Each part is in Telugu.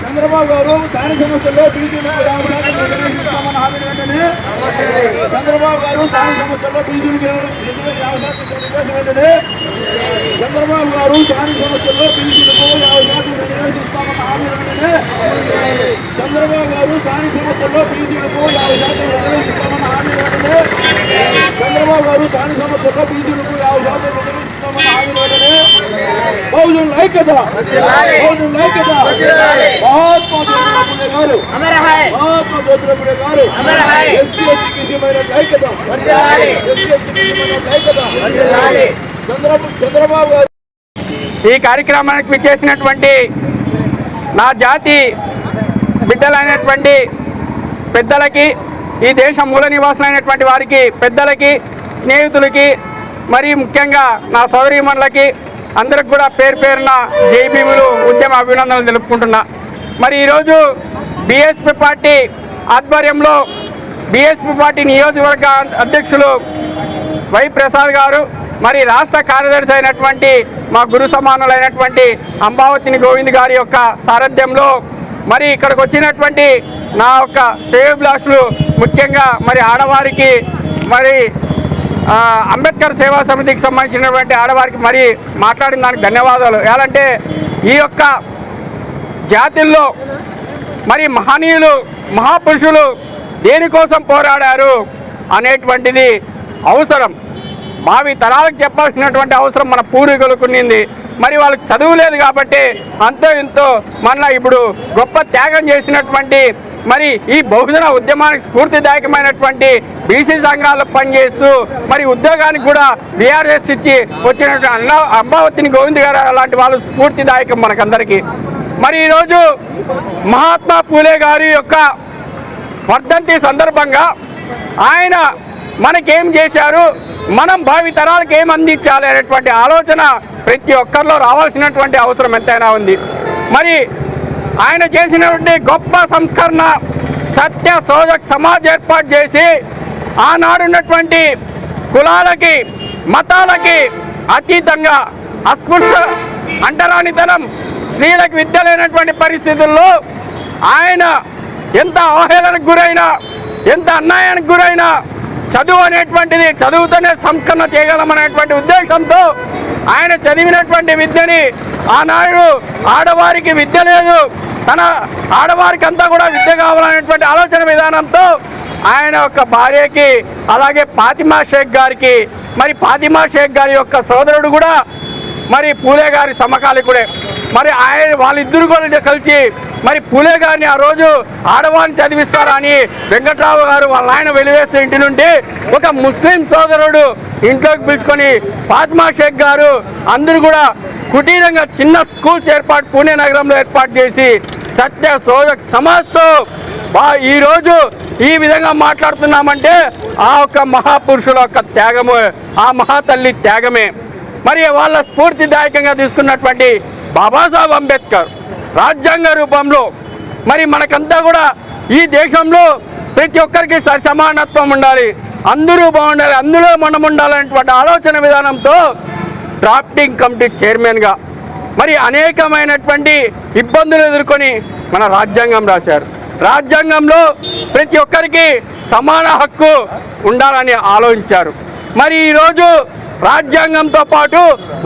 చంద్రబాబు గారు దాని సమస్యల్లో బీజేపీకి వెంటనే చంద్రబాబు గారు దాని సమస్యల్లో బీజేపీ వెంటనే చంద్రబాబు గారు దాని సమస్యల్లో బీజేపీకి యాభై శాతం రిజర్వేషన్ ఇస్తామన్న హామీలు వెంటనే చంద్రబాబు గారు దాని సమస్యల్లో బీజేపీకి యాభై శాతం రిజర్వేషన్ ఇస్తామన్న వెంటనే చంద్రబాబు గారు దాని సమస్యల్లో బీజేపీకి యాభై శాతం రిజర్వేషన్ ఇస్తామన్న హామీలు వెంటనే బహుజన్ ఐక్యత బహుజన్ ఐక్యత. మహాత్మా జ్యోతిరావు పూలే గారు మహాత్మా జ్యోతిరావు పూలే గారు. ఎస్సీ ఎస్టీకి మైనార్టీ ఐక్యత. ఎస్సీ ఎస్టీకి మైనార్టీ ఐక్యత. చంద్రబాబు చంద్రబాబు గారు. ఈ కార్యక్రమానికి విచ్చేసినటువంటి నా జాతి బిడ్డలైనటువంటి పెద్దలకి ఈ దేశ మూల నివాసులైనటువంటి వారికి పెద్దలకి స్నేహితులకి మరి ముఖ్యంగా నా సోదరీమణులకి అందరికి కూడా పేరు పేరున జై ఉద్యమ అభినందనలు తెలుపుకుంటున్నా. మరి ఈరోజు బీఎస్పీ పార్టీ ఆధ్వర్యంలో బీఎస్పీ పార్టీ నియోజకవర్గ అధ్యక్షులు వై ప్రసాద్ గారు మరి రాష్ట్ర కార్యదర్శి అయినటువంటి మా గురు సమానులైనటువంటి అంబావతిని గోవింద్ గారి యొక్క సారథ్యంలో మరి ఇక్కడికి వచ్చినటువంటి నా యొక్క శ్రేయోభిలాషులు ముఖ్యంగా మరి ఆడవారికి మరి అంబేద్కర్ సేవా సమితికి సంబంధించినటువంటి ఆడవారికి మరి మాట్లాడిన దానికి ధన్యవాదాలు. ఎలాంటే ఈ యొక్క జాతుల్లో మరి మహనీయులు మహాపురుషులు దేనికోసం పోరాడారు అనేటువంటిది అవసరం. భావి తరాలకు చెప్పాల్సినటువంటి అవసరం మన పూర్వీకులకు ఉన్నింది మరి వాళ్ళకి చదువు లేదు కాబట్టి అంతో ఇంతో మన ఇప్పుడు గొప్ప త్యాగం చేసినటువంటి మరి ఈ బహుజన ఉద్యమానికి స్ఫూర్తిదాయకమైనటువంటి బీసీ సంఘాలు పనిచేస్తూ మరి ఉద్యోగానికి కూడా బీఆర్ఎస్ ఇచ్చి వచ్చినటువంటి అన్న అంబావతిని గోవింద్ గారు అలాంటి వాళ్ళు స్ఫూర్తిదాయకం మనకందరికీ. మరి ఈరోజు మహాత్మా పూలే గారి యొక్క వర్ధంతి సందర్భంగా ఆయన మనకేం చేశారు మనం భావి తరాలకు ఏం అందించాలి అనేటువంటి ఆలోచన ప్రతి ఒక్కరిలో రావాల్సినటువంటి అవసరం ఎంతైనా ఉంది. మరి ఆయన చేసినటువంటి గొప్ప సంస్కరణ సత్య శోధక సమాజ్ ఏర్పాటు చేసి ఆనాడున్నటువంటి కులాలకి మతాలకి అతీతంగా అస్పృశ్య అంటరానితనం స్త్రీలకు విద్య లేనటువంటి పరిస్థితుల్లో ఆయన ఎంత అవహేళనకు గురైనా ఎంత అన్యాయానికి గురైనా చదువు అనేటువంటిది చదువుతోనే సంస్కరణ చేయగలమనేటువంటి ఉద్దేశంతో ఆయన చదివినటువంటి విద్యని ఆనాడు ఆడవారికి విద్య లేదు. తన ఆడవారికి అంతా కూడా విద్య కావాలనేటువంటి ఆలోచన విధానంతో ఆయన యొక్క భార్యకి అలాగే ఫాతిమా షేక్ గారికి మరి ఫాతిమా షేక్ గారి యొక్క సోదరుడు కూడా మరి పూలే గారి సమకాలికుడే. మరి ఆయన వాళ్ళిద్దరు కూడా కలిసి మరి పూలే గారిని ఆ రోజు ఆడవారిని చదివిస్తారని వెంకట్రావు గారు వాళ్ళ ఆయన వెలివేస్తే ఇంటి నుండి ఒక ముస్లిం సోదరుడు ఇంట్లోకి పిలుచుకొని ఫాత్మా షేక్ గారు అందరూ కూడా కుటీరంగా చిన్న స్కూల్స్ ఏర్పాటు పూణే నగరంలో ఏర్పాటు చేసి సత్య శోధక్ సమాజ్తో బా- ఈరోజు ఈ విధంగా మాట్లాడుతున్నామంటే ఆ యొక్క మహాపురుషుల యొక్క త్యాగము ఆ మహాతల్లి త్యాగమే. మరి వాళ్ళ స్ఫూర్తిదాయకంగా తీసుకున్నటువంటి బాబాసాహెబ్ అంబేద్కర్ రాజ్యాంగ రూపంలో మరి మనకంతా కూడా ఈ దేశంలో ప్రతి ఒక్కరికి స- సమానత్వం ఉండాలి. అందరూ బాగుండాలి. అందులో మనం ఉండాలనేటువంటి ఆలోచన విధానంతో డ్రాఫ్టింగ్ కమిటీ చైర్మన్గా మరి అనేకమైనటువంటి ఇబ్బందులు ఎదుర్కొని మన రాజ్యాంగం రాశారు. రాజ్యాంగంలో ప్రతి ఒక్కరికి సమాన హక్కు ఉండాలని ఆలోచించారు. మరి ఈరోజు రాజ్యాంగంతో పాటు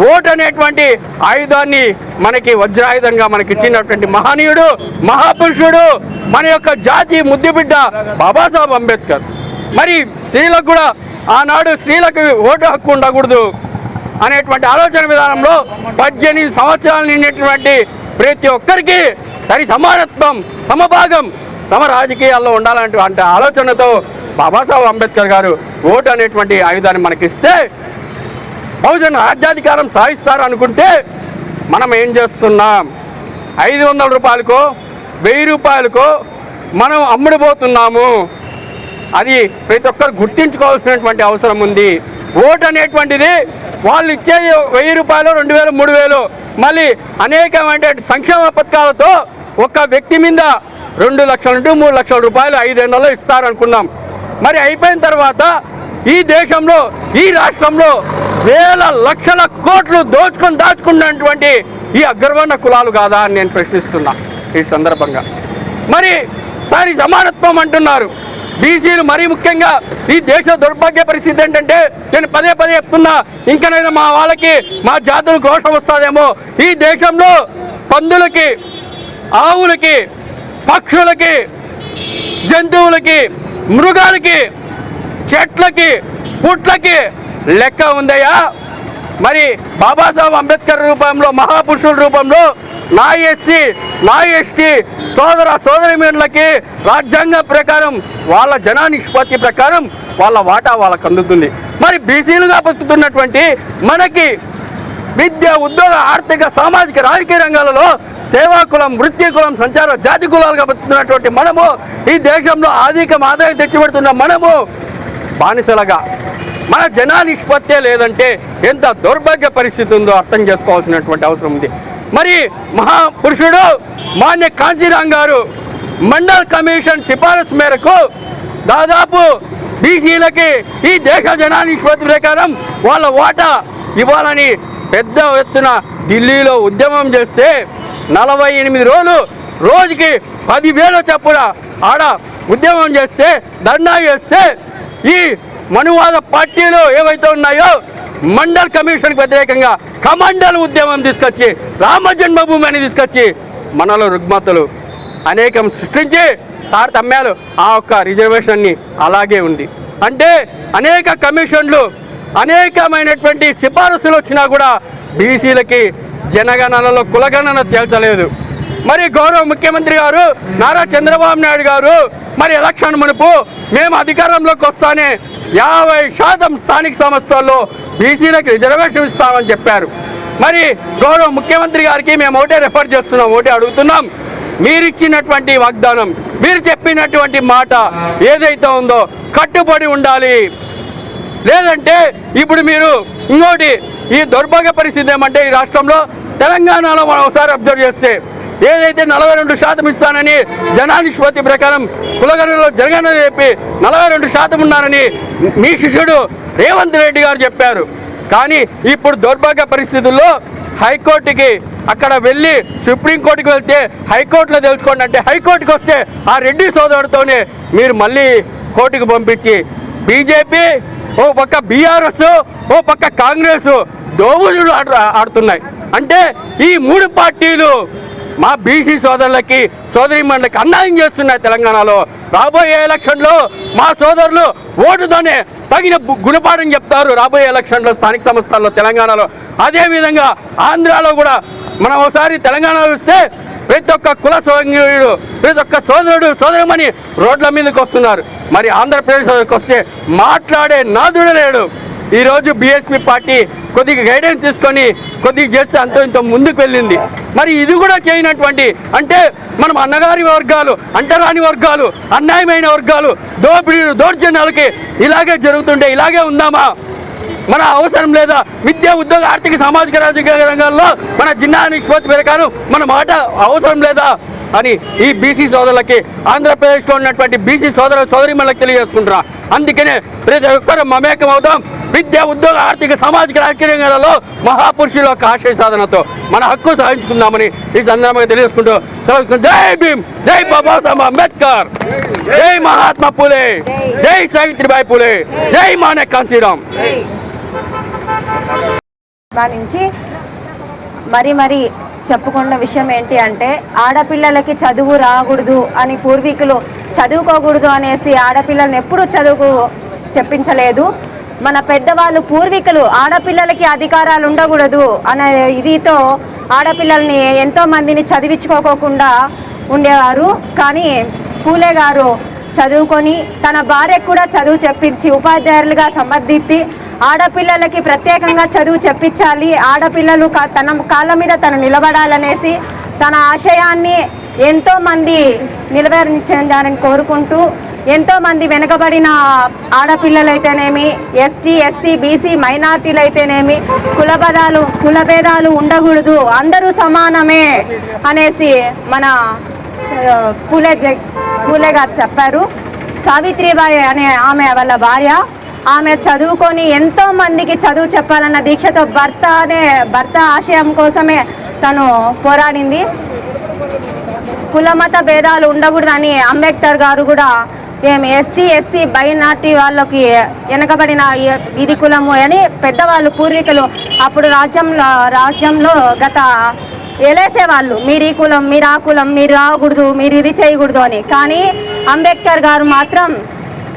ఓటు అనేటువంటి ఆయుధాన్ని మనకి వజ్రాయుధంగా మనకి ఇచ్చినటువంటి మహనీయుడు మహాపురుషుడు మన యొక్క జాతి ముద్దుబిడ్డ బాబాసాహెబ్ అంబేద్కర్. మరి స్త్రీలకు కూడా ఆనాడు స్త్రీలకు ఓటు హక్కు ఉండకూడదు అనేటువంటి ఆలోచన విధానంలో పద్దెనిమిది సంవత్సరాలు నిండినటువంటి ప్రతి ఒక్కరికి సరి సమానత్వం సమభాగం సమ రాజకీయాల్లో ఉండాలనేటువంటి ఆలోచనతో బాబాసాహెబ్ అంబేద్కర్ గారు ఓటు అనేటువంటి ఆయుధాన్ని మనకిస్తే బహుజన రాజ్యాధికారం సాధిస్తారు అనుకుంటే మనం ఏం చేస్తున్నాం? ఐదు వందల రూపాయలకో వెయ్యి రూపాయలకో మనం అమ్ముడుపోతున్నాము. అది ప్రతి ఒక్కరు గుర్తించుకోవాల్సినటువంటి అవసరం ఉంది. ఓటు అనేటువంటిది వాళ్ళు ఇచ్చేది వెయ్యి రూపాయలు రెండు వేలు మూడు వేలు మళ్ళీ అనేకమైన సంక్షేమ పథకాలతో ఒక వ్యక్తి మీద రెండు లక్షల నుండి మూడు లక్షల రూపాయలు ఐదేళ్ళలో ఇస్తారనుకున్నాం. మరి అయిపోయిన తర్వాత ఈ దేశంలో ఈ రాష్ట్రంలో వేల లక్షల కోట్లు దోచుకొని దాచుకున్నటువంటి ఈ అగ్రవర్ణ కులాలు కాదా అని నేను ప్రశ్నిస్తున్నా ఈ సందర్భంగా. మరి సారి సమానత్వం అంటున్నారు. బీసీలు మరీ ముఖ్యంగా ఈ దేశ దౌర్భాగ్య పరిస్థితి ఏంటంటే నేను పదే పదే చెప్తున్నా ఇంకనైనా మా వాళ్ళకి మా జాతులు రోషం వస్తుందేమో. ఈ దేశంలో పందులకి ఆవులకి పక్షులకి జంతువులకి మృగాలకి చెట్లకి పుట్లకి లెక్క ఉందయ్యా. మరి బాబాసాహెబ్ అంబేద్కర్ రూపంలో మహాపురుషుల రూపంలో నా ఎస్సీ నా ఎస్టీ సోదర సోదరిమీనులకి రాజ్యాంగం ప్రకారం వాళ్ళ జనా నిష్పత్తి ప్రకారం వాళ్ళ వాటా వాళ్ళకు అందుతుంది. మరి బీసీలుగా బతుకుతున్నటువంటి మనకి విద్య ఉద్యోగ ఆర్థిక సామాజిక రాజకీయ రంగాలలో సేవాకులం వృత్తి కులం సంచార జాతి కులాలుగా బతుకుతున్నటువంటి మనము ఈ దేశంలో ఆధికం ఆదాయం తెచ్చిపెడుతున్న మనము బానిసలుగా. మన జనా నిష్పత్తే లేదంటే ఎంత దౌర్భాగ్య పరిస్థితి ఉందో అర్థం చేసుకోవాల్సినటువంటి అవసరం ఉంది. మరి మహాపురుషుడు మాన్య కాంజీరామ్ గారు మండల్ కమిషన్ సిఫారసు మేరకు దాదాపు బీసీలకి ఈ దేశ జనా నిష్పత్తి ప్రకారం వాళ్ళ వాటా ఇవ్వాలని పెద్ద ఎత్తున ఢిల్లీలో ఉద్యమం చేస్తే నలభై ఎనిమిది రోజులు రోజుకి పదివేల చప్పున ఆడ ఉద్యమం చేస్తే దండా చేస్తే ఈ మనువాద పార్టీలు ఏవైతే ఉన్నాయో మండల్ కమిషన్కి వ్యతిరేకంగా కమండల్ ఉద్యమం తీసుకొచ్చి రామ జన్మభూమి అని తీసుకొచ్చి మనలో రుగ్మతలు అనేకం సృష్టించి తారతమ్యాలు ఆ ఒక్క రిజర్వేషన్ని అలాగే ఉంది. అంటే అనేక కమిషన్లు అనేకమైనటువంటి సిఫారసులు వచ్చినా కూడా బీసీలకి జనగణనలో కులగణన తేల్చలేదు. మరి గౌరవ ముఖ్యమంత్రి గారు నారా చంద్రబాబు నాయుడు గారు మరి ఎలక్షన్ మునుపు మేము అధికారంలోకి వస్తానే యాభై శాతం స్థానిక సంస్థల్లో బీసీలకు రిజర్వేషన్ ఇస్తామని చెప్పారు. మరి గౌరవ ముఖ్యమంత్రి గారికి మేము ఒకటే రెఫర్ చేస్తున్నాం ఒకటే అడుగుతున్నాం. మీరు ఇచ్చినటువంటి వాగ్దానం మీరు చెప్పినటువంటి మాట ఏదైతే ఉందో కట్టుబడి ఉండాలి. లేదంటే ఇప్పుడు మీరు ఇంకోటి ఈ దౌర్భాగ్య పరిస్థితి ఏమంటే ఈ రాష్ట్రంలో తెలంగాణలో మనం ఒకసారి అబ్జర్వ్ చేస్తే ఏదైతే నలభై రెండు శాతం ఇస్తానని జనా ప్రకారం కులగణలో జరగనని చెప్పి నలభై రెండు శాతం ఉన్నారని మీ శిష్యుడు రేవంత్ రెడ్డి గారు చెప్పారు. కానీ ఇప్పుడు దౌర్భాగ్య పరిస్థితుల్లో హైకోర్టుకి అక్కడ వెళ్ళి సుప్రీంకోర్టుకి వెళ్తే హైకోర్టులో తెలుసుకోండి అంటే హైకోర్టుకి వస్తే ఆ రెడ్డి సోదరుడితోనే మీరు మళ్ళీ కోర్టుకు పంపించి బీజేపీ ఓ పక్క బీఆర్ఎస్ ఓ పక్క కాంగ్రెస్ దోబుజులు ఆడుతున్నాయి. అంటే ఈ మూడు పార్టీలు మా బీసీ సోదరులకి సోదరిమణులకి అన్యాయం చేస్తున్నాయి తెలంగాణలో. రాబోయే ఎలక్షన్లో మా సోదరులు ఓటుతోనే తగిన గుణపాఠం చెప్తారు రాబోయే ఎలక్షన్లో స్థానిక సంస్థల్లో తెలంగాణలో. అదేవిధంగా ఆంధ్రాలో కూడా మనం ఒకసారి తెలంగాణలో చూస్తే ప్రతి ఒక్క కుల సౌంగ్యుడు ప్రతి ఒక్క సోదరుడు సోదరమని రోడ్ల మీదకి వస్తున్నారు. మరి ఆంధ్రప్రదేశ్ వస్తే మాట్లాడే నాదుడు లేడు. ఈరోజు బీఎస్పీ పార్టీ కొద్దిగా గైడెన్స్ తీసుకొని కొద్దిగా చేస్తే అంతో ఇంత ముందుకు వెళ్ళింది. మరి ఇది కూడా చేయనటువంటి అంటే మనం అన్నగారి వర్గాలు అంటరాని వర్గాలు అన్యాయమైన వర్గాలు దోపిడీలు దౌర్జన్యాలకి ఇలాగే జరుగుతుంటే ఇలాగే ఉందామా? మన అవసరం లేదా? విద్య ఉద్యోగ ఆర్థిక సామాజిక రాజకీయ రంగాల్లో మన జిల్లా నిష్పత్తి ప్రకారం మన మాట అవసరం లేదా? అని ఈ బీసీ సోదరులకి ఆంధ్రప్రదేశ్లో ఉన్నటువంటి బీసీ సోదర సోదరిమణులకు తెలియజేసుకుంటున్నా. అందుకనే ప్రతి ఒక్కరు మమేకం అవుదాం విద్య ఉద్యోగ ఆర్థిక సామాజిక రాజకీయ రంగాలలో మహాపురుషుల యొక్క ఆశయ సాధనతో మన హక్కు సాధించుకుందామని ఈ సందర్భంగా తెలియజేసుకుంటూ జై భీమ్ జై బాబాసాహెబ్ అంబేద్కర్. జై మహాత్మా పూలే జై సావిత్రిబాయి పూలే జై మానే కాన్సీరామ్ నుంచి మరి మరి చెప్పుకున్న విషయం ఏంటి అంటే ఆడపిల్లలకి చదువు రాకూడదు అని పూర్వీకులు చదువుకోకూడదు అనేసి ఆడపిల్లల్ని ఎప్పుడూ చదువు చెప్పించలేదు. మన పెద్దవాళ్ళు పూర్వీకులు ఆడపిల్లలకి అధికారాలు ఉండకూడదు అనే ఇదితో ఆడపిల్లల్ని ఎంతో మందిని చదివించుకోకుండా ఉండేవారు. కానీ పూలే గారు చదువుకొని తన భార్యకు కూడా చదువు చెప్పించి ఉపాధ్యాయులుగా సమర్థించి ఆడపిల్లలకి ప్రత్యేకంగా చదువు చెప్పించాలి. ఆడపిల్లలు కా- తన కాళ్ళ మీద తను నిలబడాలనేసి తన ఆశయాన్ని ఎంతోమంది మంది కోరుకుంటూ ఎంతోమంది వెనుకబడిన ఆడపిల్లలైతేనేమి ఎస్టీ ఎస్సీ బీసీ మైనార్టీలు అయితేనేమి కులపదాలు కులభేదాలు ఉండకూడదు. అందరూ సమానమే అనేసి మన పూలే జ పూలే గారు చెప్పారు. సావిత్రిబాయి అనే ఆమె వాళ్ళ భార్య. ఆమె చదువుకొని ఎంతో మందికి చదువు చెప్పాలన్న దీక్షతో భర్త అనే భర్త ఆశయం కోసమే తను పోరాడింది. కులమత భేదాలు ఉండకూడదని అంబేద్కర్ గారు కూడా ఏం ఎస్టీ ఎస్సీ బైనాటి వాళ్ళకి వెనకబడిన ఇది కులము అని పెద్దవాళ్ళు పూర్వీకులు అప్పుడు రాజ్యంలో రాజ్యంలో గత ఎలేసేవాళ్ళు మీరు ఈ కులం మీరు ఆ కులం మీరు రాకూడదు మీరు ఇది చేయకూడదు అని. కానీ అంబేద్కర్ గారు మాత్రం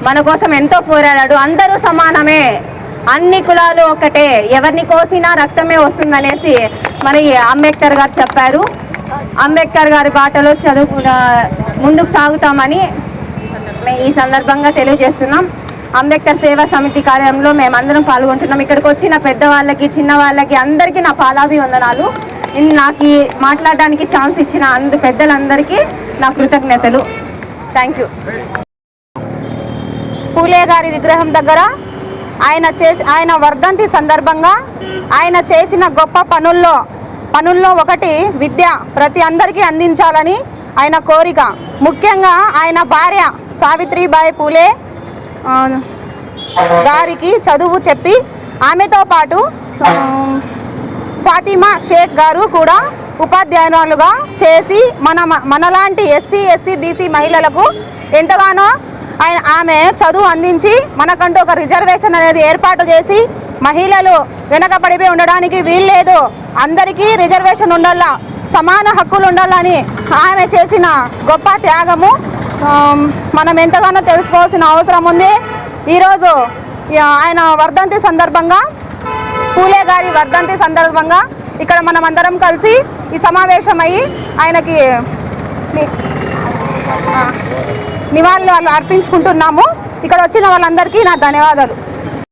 మన కోసం ఎంతో పోరాడాడు. అందరూ సమానమే. అన్ని కులాలు ఒకటే. ఎవరిని కోసినా రక్తమే వస్తుందనేసి మన అంబేద్కర్ గారు చెప్పారు. అంబేద్కర్ గారి బాటలో చదువు ముందుకు సాగుతామని మే- ఈ సందర్భంగా తెలియజేస్తున్నాం. అంబేద్కర్ సేవా సమితి కార్యంలో మేమందరం పాల్గొంటున్నాం. ఇక్కడికి వచ్చిన పెద్దవాళ్ళకి చిన్నవాళ్ళకి అందరికీ నా పాలాభి వందనాలు నాకు ఈ మాట్లాడడానికి ఛాన్స్ ఇచ్చిన అందు పెద్దలందరికీ నా కృతజ్ఞతలు. Thank you. పూలే గారి విగ్రహం దగ్గర ఆయన చేసి ఆయన వర్ధంతి సందర్భంగా ఆయన చేసిన గొప్ప పనుల్లో పనుల్లో ఒకటి విద్య ప్రతి అందరికీ అందించాలని ఆయన కోరిక. ముఖ్యంగా ఆయన భార్య సావిత్రిబాయి పూలే గారికి చదువు చెప్పి ఆమెతో పాటు ఫాతిమా షేక్ గారు కూడా ఉపాధ్యాయురాలుగా చేసి మన మనలాంటి ఎస్సీ ఎస్సీ బీసీ మహిళలకు ఎంతగానో ఆయన ఆమె చదువు అందించి మనకంటూ ఒక రిజర్వేషన్ అనేది ఏర్పాటు చేసి మహిళలు వెనకబడిపోయి ఉండడానికి వీల్లేదు. అందరికీ రిజర్వేషన్ ఉండాలా సమాన హక్కులు ఉండాలని ఆమె చేసిన గొప్ప త్యాగము. మనం ఎంతగానో తెలుసుకోవాల్సిన అవసరం ఉంది. ఈరోజు ఆయన వర్ధంతి సందర్భంగా పూలే గారి వర్ధంతి సందర్భంగా ఇక్కడ మనం అందరం కలిసి ఈ సమావేశమయ్యి ఆయనకి నివాళులు అర్పించుకుంటున్నాము. ఇక్కడ వచ్చిన వాళ్ళందరికీ నా ధన్యవాదాలు.